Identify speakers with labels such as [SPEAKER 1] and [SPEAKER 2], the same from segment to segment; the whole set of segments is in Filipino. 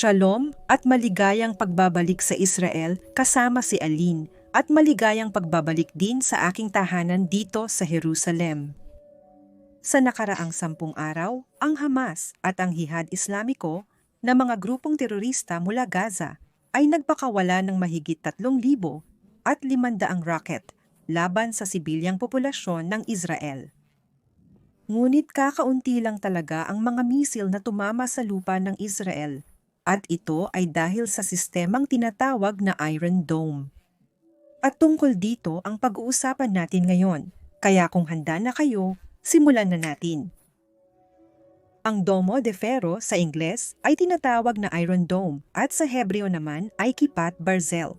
[SPEAKER 1] Shalom at maligayang pagbabalik sa Israel kasama si Aline at maligayang pagbabalik din sa aking tahanan dito sa Jerusalem. Sa nakaraang sampung araw, ang Hamas at ang Jihad Islamiko na mga grupong terorista mula Gaza ay nagpakawala ng mahigit 3,000 at 500 rocket laban sa sibilyang populasyon ng Israel. Ngunit kakaunti lang talaga ang mga misil na tumama sa lupa ng Israel at ito ay dahil sa sistemang tinatawag na Iron Dome. At tungkol dito ang pag-uusapan natin ngayon, kaya kung handa na kayo, simulan na natin. Ang Domo de Ferro sa Ingles ay tinatawag na Iron Dome at sa Hebreo naman ay Kipat Barzel.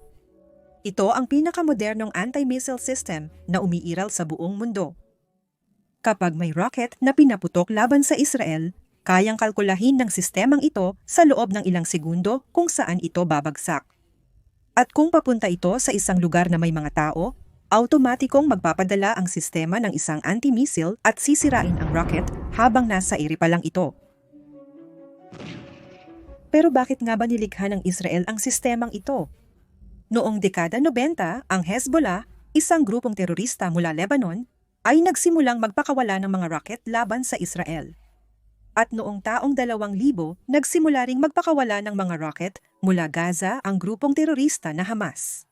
[SPEAKER 1] Ito ang pinakamodernong anti-missile system na umiiral sa buong mundo. Kapag may rocket na pinaputok laban sa Israel, kayang kalkulahin ng sistemang ito sa loob ng ilang segundo kung saan ito babagsak. At kung papunta ito sa isang lugar na may mga tao, automatikong magpapadala ang sistema ng isang anti-missile at sisirain ang rocket habang nasa iri pa lang ito. Pero bakit nga ba nilikha ng Israel ang sistemang ito? Noong dekada 90, ang Hezbollah, isang grupong terorista mula Lebanon, ay nagsimulang magpakawala ng mga rocket laban sa Israel. At noong taong 2000, nagsimula ring magpakawala ng mga rocket mula Gaza ang grupong terorista na Hamas.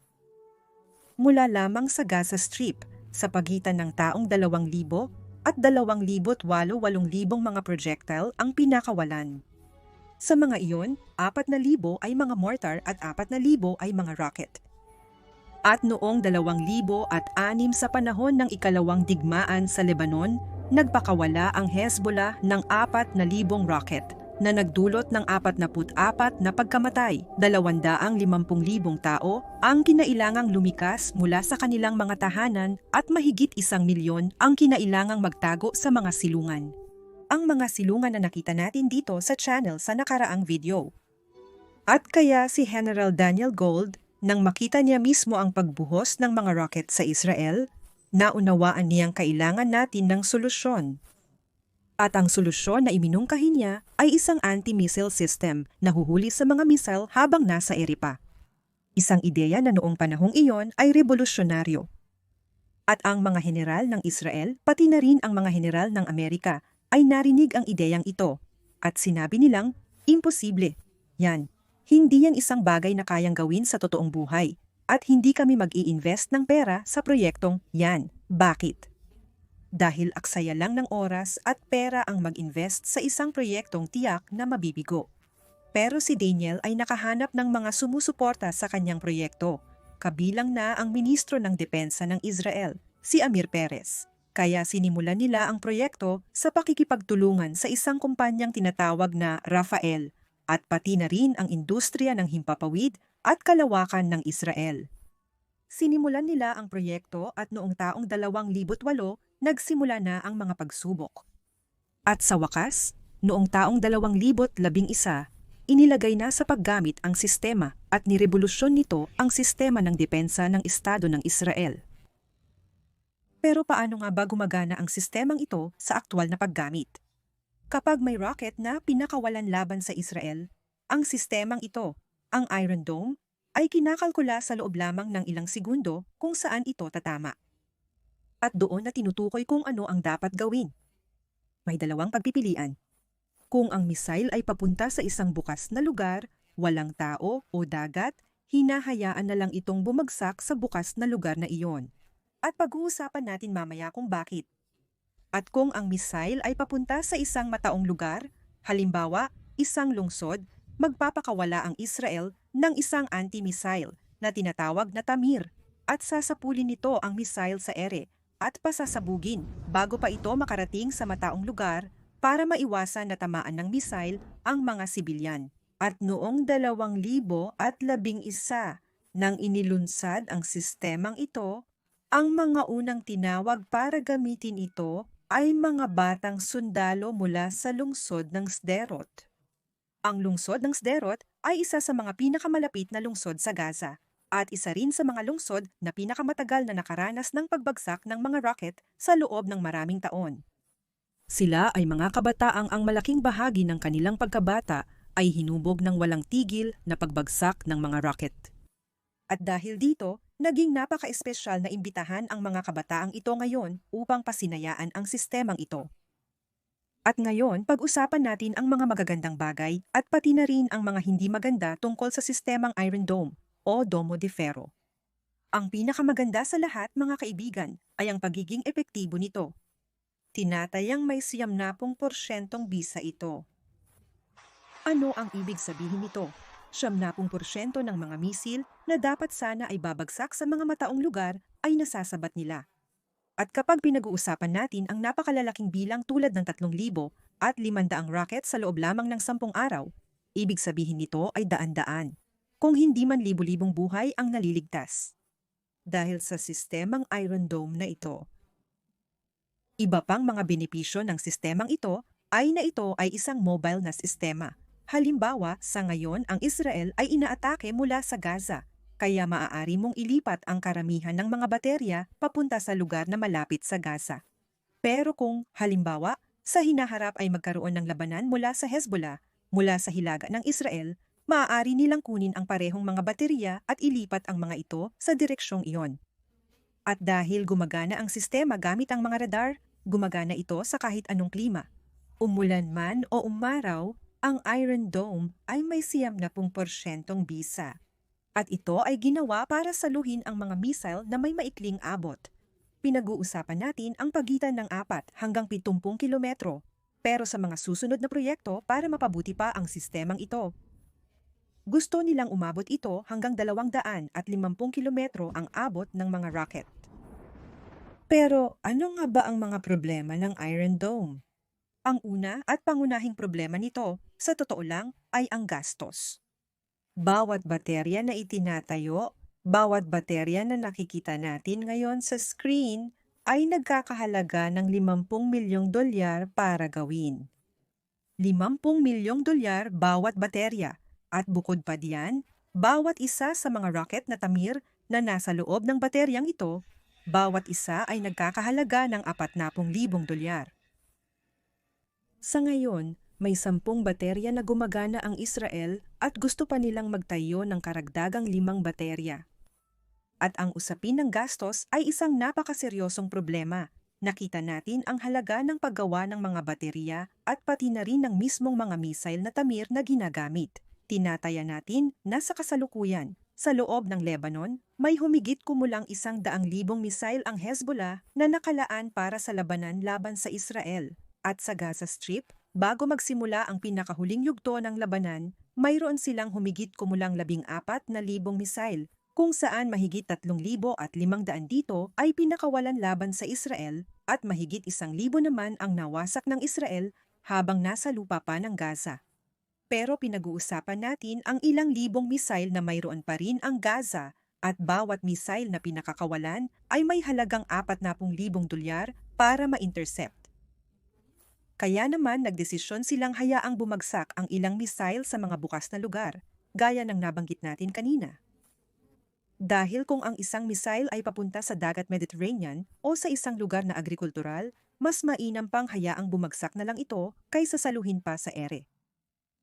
[SPEAKER 1] Mula lamang sa Gaza Strip, sa pagitan ng taong 2,000 at 2,800 mga projectile ang pinakawalan. Sa mga iyon, 4,000 ay mga mortar at 4,000 ay mga rocket. At noong 2006 sa panahon ng ikalawang digmaan sa Lebanon, nagpakawala ang Hezbollah ng 4,000 rocket na nagdulot ng 44 na pagkamatay, 250,000 tao ang kinailangang lumikas mula sa kanilang mga tahanan at mahigit isang milyon ang kinailangang magtago sa mga silungan. Ang mga silungan na nakita natin dito sa channel sa nakaraang video. At kaya si General Daniel Gold, nang makita niya mismo ang pagbuhos ng mga rocket sa Israel, naunawaan niyang kailangan natin ng solusyon at ang solusyon na iminungkahi niya ay isang anti-missile system na huhuli sa mga missile habang nasa ere pa. Isang ideya na noong panahong iyon ay revolusyonaryo. At ang mga general ng Israel, pati na rin ang mga general ng Amerika, ay narinig ang ideyang ito. At sinabi nilang, imposible. Yan, hindi yan isang bagay na kayang gawin sa totoong buhay. At hindi kami mag-i-invest ng pera sa proyektong yan. Bakit? dahil aksaya lang ng oras at pera ang mag-invest sa isang proyektong tiyak na mabibigo. Pero si Daniel ay nakahanap ng mga sumusuporta sa kanyang proyekto, kabilang na ang ministro ng depensa ng Israel, si Amir Perez. Kaya sinimulan nila ang proyekto sa pakikipagtulungan sa isang kumpanyang tinatawag na Rafael at pati na rin ang industriya ng himpapawid at kalawakan ng Israel. Sinimulan nila ang proyekto at noong taong 2008 nagsimula na ang mga pagsubok. At sa wakas, noong taong 2011, inilagay na sa paggamit ang sistema at nirevolusyon nito ang sistema ng depensa ng Estado ng Israel. Pero paano nga ba gumagana ang sistemang ito sa aktwal na paggamit? Kapag may rocket na pinakawalan laban sa Israel, ang sistemang ito, ang Iron Dome, ay kinakalkula sa loob lamang ng ilang segundo kung saan ito tatama at doon na tinutukoy kung ano ang dapat gawin. May dalawang pagpipilian. Kung ang missile ay papunta sa isang bukas na lugar, walang tao o dagat, hinahayaan na lang itong bumagsak sa bukas na lugar na iyon. At pag-uusapan natin mamaya kung bakit. At kung ang missile ay papunta sa isang mataong lugar, halimbawa, isang lungsod, magpapakawala ang Israel ng isang anti-missile na tinatawag na Tamir at sasapulin nito ang missile sa ere at pasasabugin bago pa ito makarating sa mataong lugar para maiwasan na tamaan ng misail ang mga sibilyan. At noong 2011 nang inilunsad ang sistemang ito, ang mga unang tinawag para gamitin ito ay mga batang sundalo mula sa lungsod ng Sderot. Ang lungsod ng Sderot ay isa sa mga pinakamalapit na lungsod sa Gaza at isa rin sa mga lungsod na pinakamatagal na nakaranas ng pagbagsak ng mga rocket sa loob ng maraming taon. Sila ay mga kabataang ang malaking bahagi ng kanilang pagkabata ay hinubog ng walang tigil na pagbagsak ng mga rocket. At dahil dito, naging napaka-espesyal na imbitahan ang mga kabataang ito ngayon upang pasinayaan ang sistemang ito. At ngayon, pag-usapan natin ang mga magagandang bagay at pati na rin ang mga hindi maganda tungkol sa sistemang Iron Dome o Domo de Ferro. Ang pinakamaganda sa lahat mga kaibigan ay ang pagiging epektibo nito. Tinatayang may siyam na porsyentong bisa ito. Ano ang ibig sabihin nito? Siyam na pong porsyento ng mga misil na dapat sana ay babagsak sa mga mataong lugar ay nasasabat nila. At kapag pinag-uusapan natin ang napakalalaking bilang tulad ng 3,000 at 500 rocket sa loob lamang ng 10 araw, ibig sabihin nito ay daan-daan, kung hindi man libu-libong buhay ang naliligtas. Dahil sa sistemang Iron Dome na ito. Iba pang mga benepisyo ng sistemang ito ay na ito ay isang mobile na sistema. Halimbawa, sa ngayon ang Israel ay inaatake mula sa Gaza kaya maaari mong ilipat ang karamihan ng mga baterya papunta sa lugar na malapit sa Gaza. Pero kung, halimbawa, sa hinaharap ay magkaroon ng labanan mula sa Hezbollah, mula sa hilaga ng Israel, maaari nilang kunin ang parehong mga baterya at ilipat ang mga ito sa direksyong iyon. At dahil gumagana ang sistema gamit ang mga radar, gumagana ito sa kahit anong klima. Umulan man o umaraw, ang Iron Dome ay may siyam na pung porsyentong bisa. At ito ay ginawa para saluhin ang mga missile na may maikling abot. Pinag-uusapan natin ang pagitan ng 4 hanggang 70 kilometro, pero sa mga susunod na proyekto para mapabuti pa ang sistemang ito. Gusto nilang umabot ito hanggang 200 at 50 kilometro ang abot ng mga rocket. Pero ano nga ba ang mga problema ng Iron Dome? Ang una at pangunahing problema nito, sa totoo lang, ay ang gastos. Bawat baterya na itinatayo, bawat baterya na nakikita natin ngayon sa screen ay nagkakahalaga ng 50 milyong dolyar para gawin. 50 milyong dolyar bawat baterya at bukod pa diyan, bawat isa sa mga rocket na tamir na nasa loob ng bateryang ito, bawat isa ay nagkakahalaga ng 40,000 dolyar. Sa ngayon, may sampung baterya na gumagana ang Israel at gusto pa nilang magtayo ng karagdagang limang baterya. At ang usapin ng gastos ay isang napakaseryosong problema. Nakita natin ang halaga ng paggawa ng mga baterya at pati na rin ng mismong mga missile na tamir na ginagamit. Tinataya natin na sa kasalukuyan, sa loob ng Lebanon, may humigit kumulang isang daang libong missile ang Hezbollah na nakalaan para sa labanan laban sa Israel. At sa Gaza Strip, Bago magsimula ang pinakahuling yugto ng labanan, mayroon silang humigit kumulang labing apat na libong misail, kung saan mahigit tatlong libo at limang daan dito ay pinakawalan laban sa Israel at mahigit isang libo naman ang nawasak ng Israel habang nasa lupa pa ng Gaza. Pero pinag-uusapan natin ang ilang libong misail na mayroon pa rin ang Gaza at bawat misail na pinakakawalan ay may halagang 40,000 dolyar para ma-intercept. Kaya naman nagdesisyon silang hayaang bumagsak ang ilang missile sa mga bukas na lugar, gaya ng nabanggit natin kanina. Dahil kung ang isang missile ay papunta sa dagat Mediterranean o sa isang lugar na agrikultural, mas mainam pang hayaang bumagsak na lang ito kaysa saluhin pa sa ere.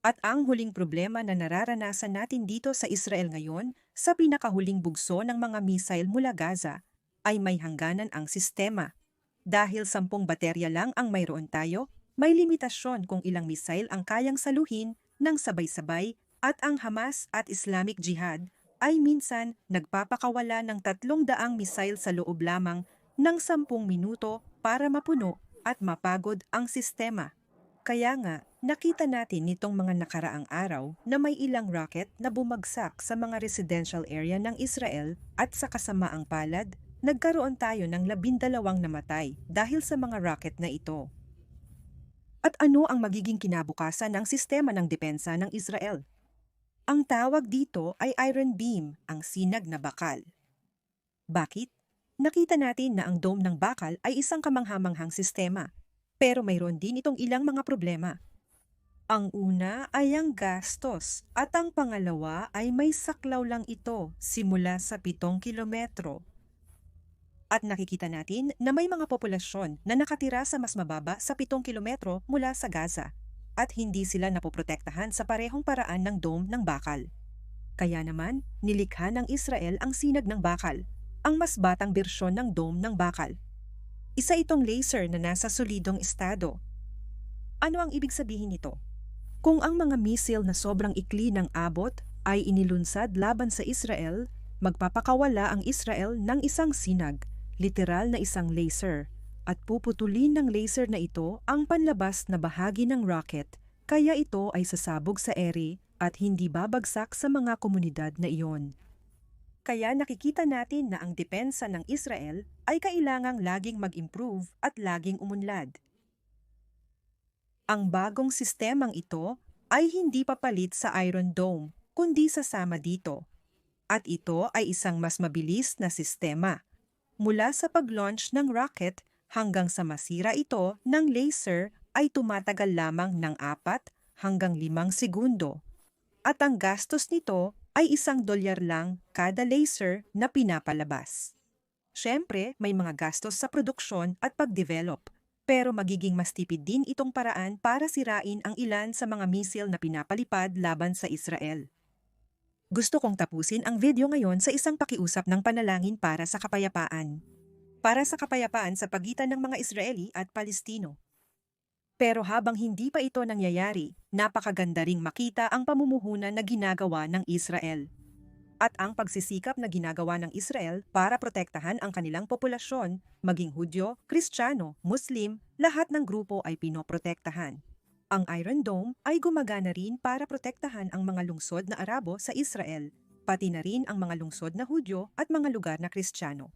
[SPEAKER 1] At ang huling problema na nararanasan natin dito sa Israel ngayon sa pinakahuling bugso ng mga missile mula Gaza ay may hangganan ang sistema. Dahil sampung baterya lang ang mayroon tayo, may limitasyon kung ilang misail ang kayang saluhin ng sabay-sabay at ang Hamas at Islamic Jihad ay minsan nagpapakawala ng tatlong daang misail sa loob lamang ng sampung minuto para mapuno at mapagod ang sistema. Kaya nga, nakita natin nitong mga nakaraang araw na may ilang rocket na bumagsak sa mga residential area ng Israel at sa kasamaang palad, nagkaroon tayo ng labindalawang namatay dahil sa mga rocket na ito. At ano ang magiging kinabukasan ng sistema ng depensa ng Israel? Ang tawag dito ay Iron Beam, ang sinag na bakal. Bakit? Nakita natin na ang dome ng bakal ay isang kamanghamanghang sistema, pero mayroon din itong ilang mga problema. Ang una ay ang gastos at ang pangalawa ay may saklaw lang ito simula sa 7 kilometro at nakikita natin na may mga populasyon na nakatira sa mas mababa sa 7 kilometro mula sa Gaza. at hindi sila napoprotektahan sa parehong paraan ng dome ng bakal. Kaya naman, nilikha ng Israel ang sinag ng bakal, ang mas batang bersyon ng dome ng bakal. Isa itong laser na nasa solidong estado. Ano ang ibig sabihin nito? Kung ang mga misil na sobrang ikli ng abot ay inilunsad laban sa Israel, magpapakawala ang Israel ng isang sinag, literal na isang laser, at puputulin ng laser na ito ang panlabas na bahagi ng rocket, kaya ito ay sasabog sa ere at hindi babagsak sa mga komunidad na iyon. Kaya nakikita natin na ang depensa ng Israel ay kailangang laging mag-improve at laging umunlad. Ang bagong sistemang ito ay hindi papalit sa Iron Dome, kundi sasama dito. At ito ay isang mas mabilis na sistema. Mula sa pag-launch ng rocket hanggang sa masira ito ng laser ay tumatagal lamang ng 4 hanggang 5 segundo. At ang gastos nito ay isang dolyar lang kada laser na pinapalabas. Siyempre, may mga gastos sa produksyon at pag-develop, pero magiging mas tipid din itong paraan para sirain ang ilan sa mga misil na pinapalipad laban sa Israel. Gusto kong tapusin ang video ngayon sa isang pakiusap ng panalangin para sa kapayapaan. Para sa kapayapaan sa pagitan ng mga Israeli at Palestino. Pero habang hindi pa ito nangyayari, napakaganda ring makita ang pamumuhunan na ginagawa ng Israel. At ang pagsisikap na ginagawa ng Israel para protektahan ang kanilang populasyon, maging Hudyo, Kristiyano, Muslim, lahat ng grupo ay pinoprotektahan. Ang Iron Dome ay gumagana rin para protektahan ang mga lungsod na Arabo sa Israel, pati na rin ang mga lungsod na Hudyo at mga lugar na Kristiyano.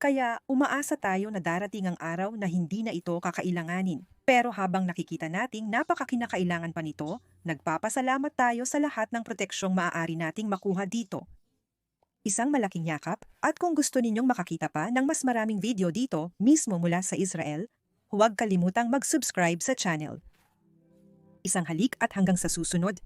[SPEAKER 1] Kaya umaasa tayo na darating ang araw na hindi na ito kakailanganin. Pero habang nakikita nating napakakinakailangan pa nito, nagpapasalamat tayo sa lahat ng proteksyong maaari nating makuha dito. Isang malaking yakap at kung gusto ninyong makakita pa ng mas maraming video dito mismo mula sa Israel, huwag kalimutang mag-subscribe sa channel. Isang halik at hanggang sa susunod,